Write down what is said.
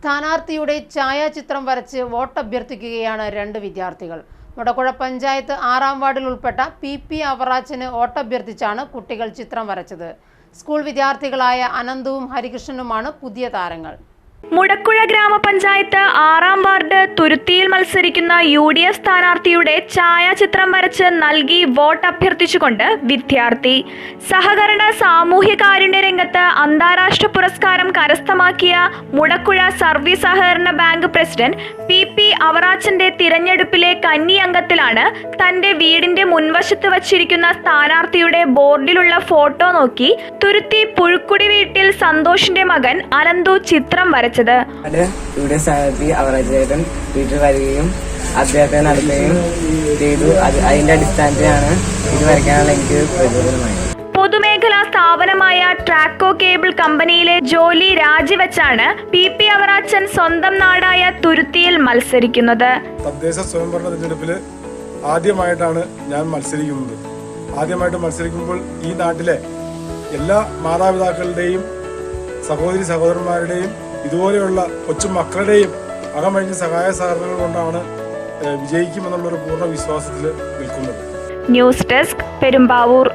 സ്ഥാനാർത്ഥിയുടെ ഛായാചിത്രം വരച്ച് വോട്ടഭ്യർത്ഥിക്കുകയാണ് രണ്ട് വിദ്യാർത്ഥികൾ. മുടക്കുഴ പഞ്ചായത്ത് ആറാം വാർഡിൽ ഉൾപ്പെട്ട പി പി അവറാച്ചന് വോട്ടഭ്യർത്ഥിച്ചാണ് കുട്ടികൾ ചിത്രം വരച്ചത്. സ്കൂൾ വിദ്യാർത്ഥികളായ അനന്തുവും ഹരികൃഷ്ണനുമാണ് പുതിയ താരങ്ങൾ. മുടക്കുഴ ഗ്രാമപഞ്ചായത്ത് ആറാം വാർഡ് തുരുത്തിയിൽ മത്സരിക്കുന്ന യു ഡി എഫ് സ്ഥാനാർത്ഥിയുടെ ഛായാചിത്രം വരച്ച് നൽകി വോട്ട് അഭ്യർത്ഥിച്ചുകൊണ്ട് വിദ്യാർത്ഥി. സഹകരണ സാമൂഹ്യകാരുണ്യ രംഗത്ത് അന്താരാഷ്ട്ര പുരസ്കാരം കരസ്ഥമാക്കിയ മുടക്കുഴ സർവീസ് സഹകരണ ബാങ്ക് പ്രസിഡന്റ് പി പി അവറാച്ചന്റെ തിരഞ്ഞെടുപ്പിലെ കന്നി അംഗത്തിലാണ് തന്റെ വീടിന്റെ മുൻവശത്ത് വച്ചിരിക്കുന്ന സ്ഥാനാർത്ഥിയുടെ ബോർഡിലുള്ള ഫോട്ടോ നോക്കി തുരുത്തി പുഴുക്കുടി വീട്ടിൽ സന്തോഷിന്റെ മകൻ അനന്തു ചിത്രം വരച്ചത്. ഇവിടെ സ്ഥാനാർത്ഥി അവറാജേട്ടൻ വീട്ടിൽ വരികയും അദ്ദേഹത്തെ നടത്തുകയും ചെയ്തു. അത് അതിന്റെ അടിസ്ഥാനത്തിലാണ് ഇത് വരയ്ക്കാനുള്ള എനിക്ക് പ്രചോദനമായത്. പൊതുമേഖലാ സ്ഥാപനമായ ട്രാക്കോ കേബിൾ കമ്പനിയിലെ ജോലി രാജിവെച്ചാണ് പി പി അവറാച്ചൻ സ്വന്തം നാടായ തുരുത്തിയിൽ മത്സരിക്കുന്നത്. തദ്ദേശ സ്വയംഭരണ തിരഞ്ഞെടുപ്പിൽ ആദ്യമായിട്ടാണ് ഞാൻ മത്സരിക്കുന്നത്. ആദ്യമായിട്ട് മത്സരിക്കുമ്പോൾ ഈ നാട്ടിലെ എല്ലാ മാതാപിതാക്കളുടെയും സഹോദരി സഹോദരന്മാരുടെയും ഇതുപോലെയുള്ള കൊച്ചു മക്കളുടെയും അകമഴിഞ്ഞ സഹായ സഹകരണങ്ങൾ കൊണ്ടാണ് വിജയിക്കുമെന്നുള്ളൊരു പൂർണ വിശ്വാസത്തിൽ നിൽക്കുന്നത്. News desk Perumbavoor.